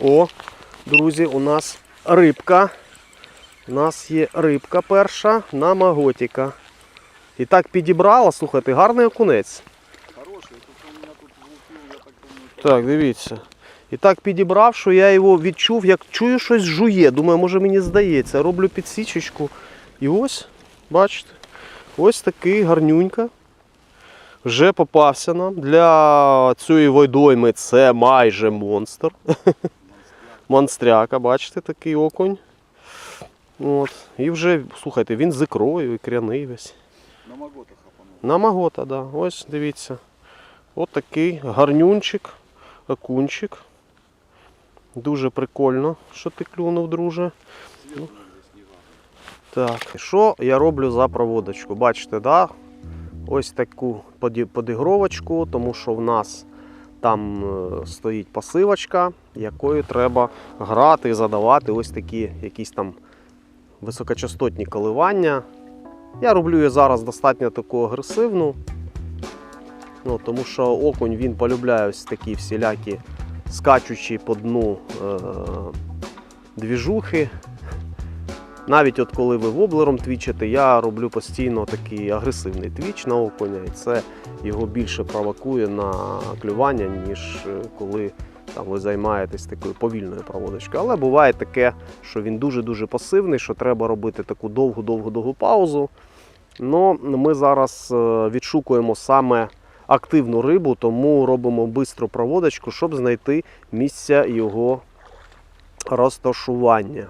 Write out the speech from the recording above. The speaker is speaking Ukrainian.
О, друзі, у нас рибка. У нас є рибка перша на маготіка. І так підібрала, слухайте, гарний окунець. Хороший, тут у тут влупил, я так думаю. Так, дивіться. І так підібрав, що я його відчув, як чую щось жує. Думаю, може мені здається. Роблю підсічечку. І ось, бачите, ось такий гарнюнька. Вже попався нам. Для цієї водойми це майже монстр. Монстряка, бачите, такий окунь. От. І вже, слухайте, він з ікрою, ікряний весь. На маготах хапанул. На магота, да. Ось дивіться. От такий гарнюнчик, окунчик. Дуже прикольно, що ти клюнув, друже. Важно. Так, що я роблю за проводочку? Бачите, да? ось таку поді- подігровочку, тому що в нас там е, стоїть пасивочка, якою треба грати і задавати ось такі якісь там високочастотні коливання. Я роблю її зараз достатньо таку агресивну. Ну, тому що окунь він полюбляє ось такі всілякі скачучі по дну е- двіжухи. Навіть от коли ви воблером твічите, я роблю постійно такий агресивний твіч на окуня, і це його більше провокує на клювання, ніж е, коли там, ви займаєтесь такою повільною проводочкою. Але буває таке, що він дуже-дуже пасивний, що треба робити таку довгу-довгу-довгу паузу. Ну, ми зараз е, відшукуємо саме активну рибу, тому робимо бистру проводочку, щоб знайти місце його розташування.